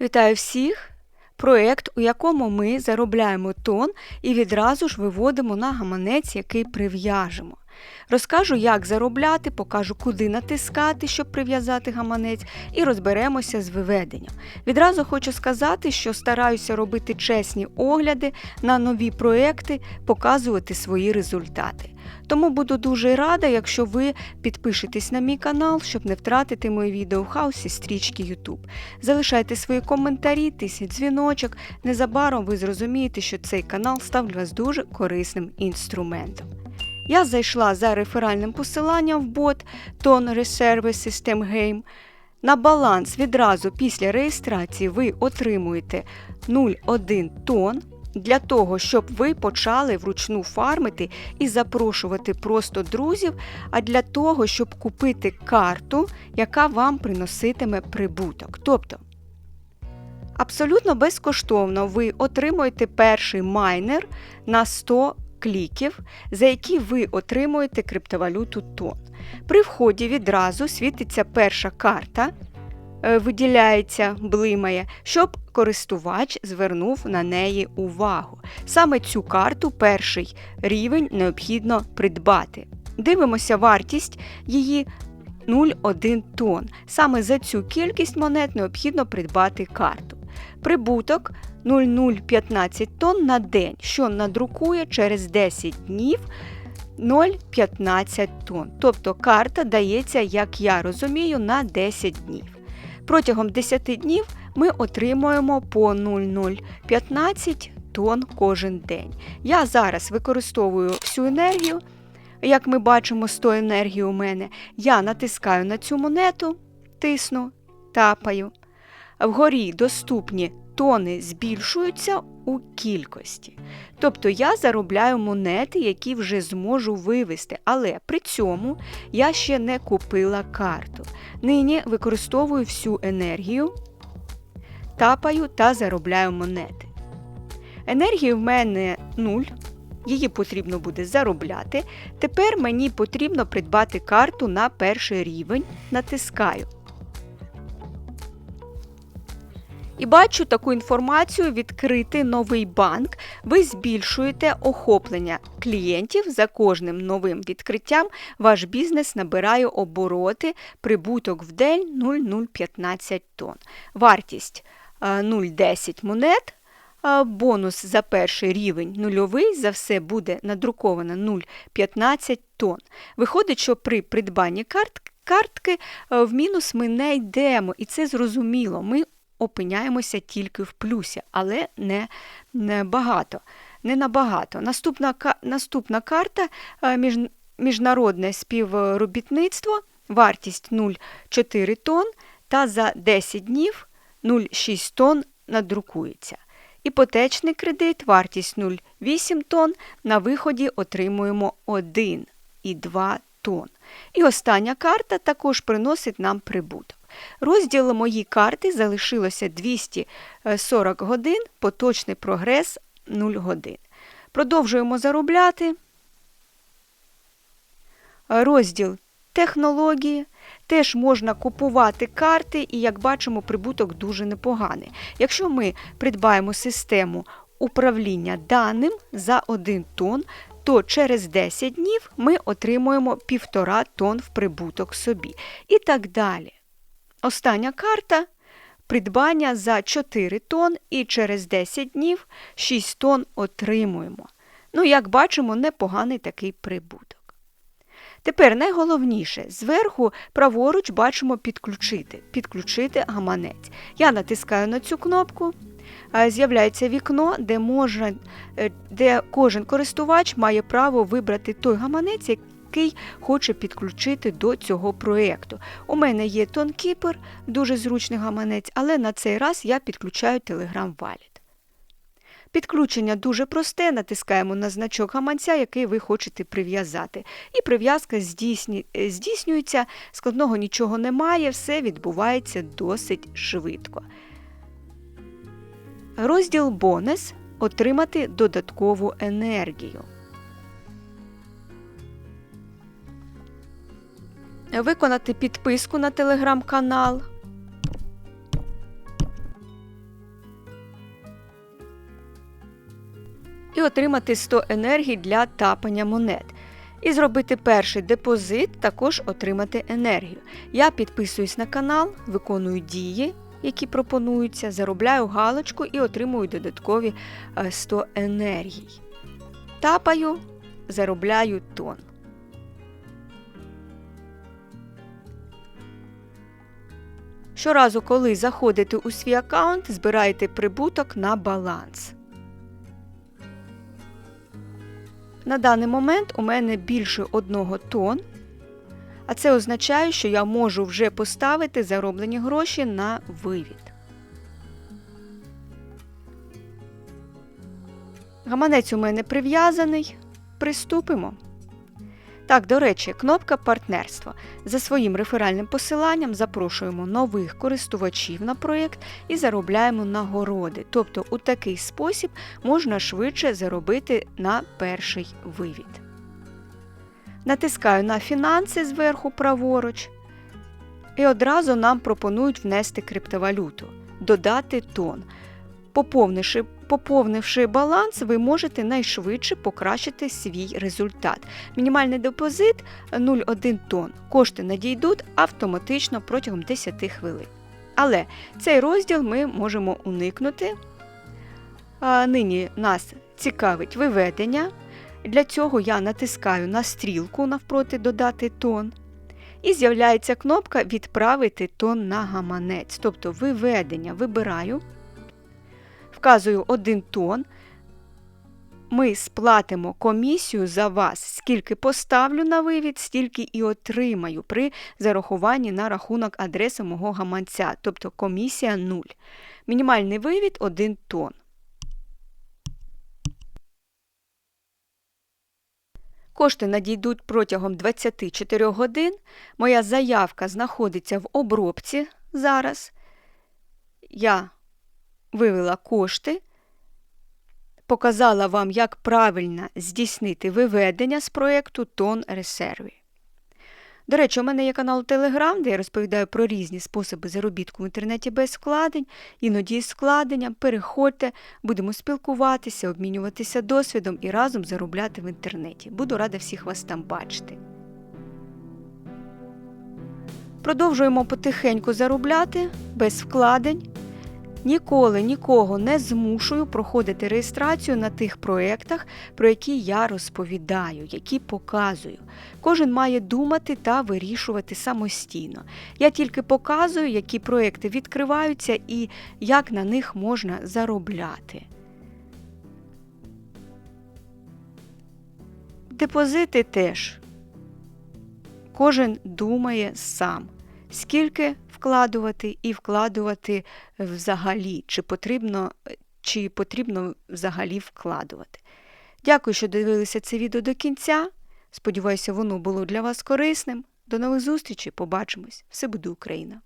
Вітаю всіх! Проект, у якому ми заробляємо тон і відразу ж виводимо на гаманець, який прив'яжемо. Розкажу, як заробляти, покажу, куди натискати, щоб прив'язати гаманець, і розберемося з виведенням. Відразу хочу сказати, що стараюся робити чесні огляди на нові проекти, показувати свої результати. Тому буду дуже рада, якщо ви підпишетесь на мій канал, щоб не втратити мої відео в хаосі стрічки YouTube. Залишайте свої коментарі, тисніть дзвіночок. Незабаром ви зрозумієте, що цей канал став для вас дуже корисним інструментом. Я зайшла за реферальним посиланням в бот Tone Reserve System Game. На баланс відразу після реєстрації ви отримуєте 0,1 тонн. Для того, щоб ви почали вручну фармити і запрошувати просто друзів, а для того, щоб купити карту, яка вам приноситиме прибуток. Тобто, абсолютно безкоштовно ви отримуєте перший майнер на 100 кліків, за які ви отримуєте криптовалюту тон. При вході відразу світиться перша карта. Е, виділяється, блимає, щоб користувач звернув на неї увагу. Саме цю карту перший рівень необхідно придбати. Дивимося вартість її 0,1 тонн. Саме за цю кількість монет необхідно придбати карту. Прибуток 0,015 тонн на день, що надрукує через 10 днів 0,15 тонн. Тобто карта дається, як я розумію, на 10 днів. Протягом 10 днів ми отримуємо по 0,015 тонн кожен день. Я зараз використовую всю енергію. Як ми бачимо, 100 енергії у мене. Я натискаю на цю монету, тисну, тапаю. Вгорі доступні тони збільшуються у кількості. Тобто я заробляю монети, які вже зможу вивести, але при цьому я ще не купила карту. Нині використовую всю енергію, тапаю та заробляю монети. Енергії в мене 0. Її потрібно буде заробляти. Тепер мені потрібно придбати карту на перший рівень. Натискаю. І бачу таку інформацію: відкрити новий банк. Ви збільшуєте охоплення клієнтів за кожним новим відкриттям. Ваш бізнес набирає обороти, прибуток в день 0,015 тонн. Вартість 0,10 монет. Бонус за перший рівень нульовий, за все буде надруковано 0,15 тонн. Виходить, що при придбанні карт, картки в мінус ми не йдемо, і це зрозуміло. Ми опиняємося тільки в плюсі, але не, не багато. Не набагато. Наступна наступна карта між, міжнародне співробітництво, вартість 0,4 тонн та за 10 днів 0,6 тонн надрукується. Іпотечний кредит, вартість 0,8 тонн, на виході отримуємо 1,2 тонн. І остання карта також приносить нам прибуток. Розділ мої карти залишилося 240 годин, поточний прогрес 0 годин. Продовжуємо заробляти. Розділ технології. Теж можна купувати карти, і, як бачимо, прибуток дуже непоганий. Якщо ми придбаємо систему управління даним за 1 тонн, то через 10 днів ми отримуємо 1,5 тонн в прибуток собі. І так далі. Остання карта придбання за 4 тонн і через 10 днів 6 тонн отримуємо. Ну, як бачимо, непоганий такий прибуток. Тепер найголовніше, зверху праворуч бачимо підключити підключити гаманець. Я натискаю на цю кнопку, з'являється вікно, де, можна, е, де кожен користувач має право вибрати той гаманець, який хоче підключити до цього проєкту. У мене є TonKeeper, дуже зручний гаманець, але на цей раз я підключаю Telegram Wallet. Підключення дуже просте, натискаємо на значок гаманця, який ви хочете прив'язати. І прив'язка здійснюється, складного нічого немає, все відбувається досить швидко. Розділ бонус отримати додаткову енергію. виконати підписку на телеграм-канал. І отримати 100 енергій для тапання монет. І зробити перший депозит, також отримати енергію. Я підписуюсь на канал, виконую дії, які пропонуються, заробляю галочку і отримую додаткові е, 100 енергій. Тапаю, заробляю тон. Щоразу, коли заходите у свій аккаунт, збираєте прибуток на баланс. На даний момент у мене більше одного тон, а це означає, що я можу вже поставити зароблені гроші на вивід. Гаманець у мене прив'язаний. Приступимо. Так, до речі, кнопка партнерства. За своїм реферальним посиланням запрошуємо нових користувачів на проєкт і заробляємо нагороди. Тобто, у такий спосіб можна швидше заробити на перший вивід. Натискаю на фінанси зверху праворуч. І одразу нам пропонують внести криптовалюту, додати тон. Поповнивши, поповнивши баланс, ви можете найшвидше покращити свій результат. Мінімальний депозит 0,1 тонн. Кошти надійдуть автоматично протягом 10 хвилин. Але цей розділ ми можемо уникнути. Нині нас цікавить виведення. Для цього я натискаю на стрілку навпроти додати тон. І з'являється кнопка Відправити тон на гаманець, тобто виведення. Вибираю вказую 1 тон. Ми сплатимо комісію за вас, скільки поставлю на вивід, стільки і отримаю при зарахуванні на рахунок адреси мого гаманця, тобто комісія 0. Мінімальний вивід 1 тон. Кошти надійдуть протягом 24 годин. Моя заявка знаходиться в обробці зараз. Я вивела кошти, показала вам, як правильно здійснити виведення з проєкту Тон Резерві. До речі, у мене є канал Telegram, де я розповідаю про різні способи заробітку в інтернеті без вкладень, іноді з вкладенням. Переходьте, будемо спілкуватися, обмінюватися досвідом і разом заробляти в інтернеті. Буду рада всіх вас там бачити. Продовжуємо потихеньку заробляти без вкладень. Ніколи нікого не змушую проходити реєстрацію на тих проєктах, про які я розповідаю, які показую. Кожен має думати та вирішувати самостійно. Я тільки показую, які проєкти відкриваються і як на них можна заробляти. Депозити теж. Кожен думає сам, скільки вкладувати і вкладувати взагалі, чи потрібно, чи потрібно взагалі вкладувати. Дякую, що дивилися це відео до кінця. Сподіваюся, воно було для вас корисним. До нових зустрічей, побачимось! Все буде Україна!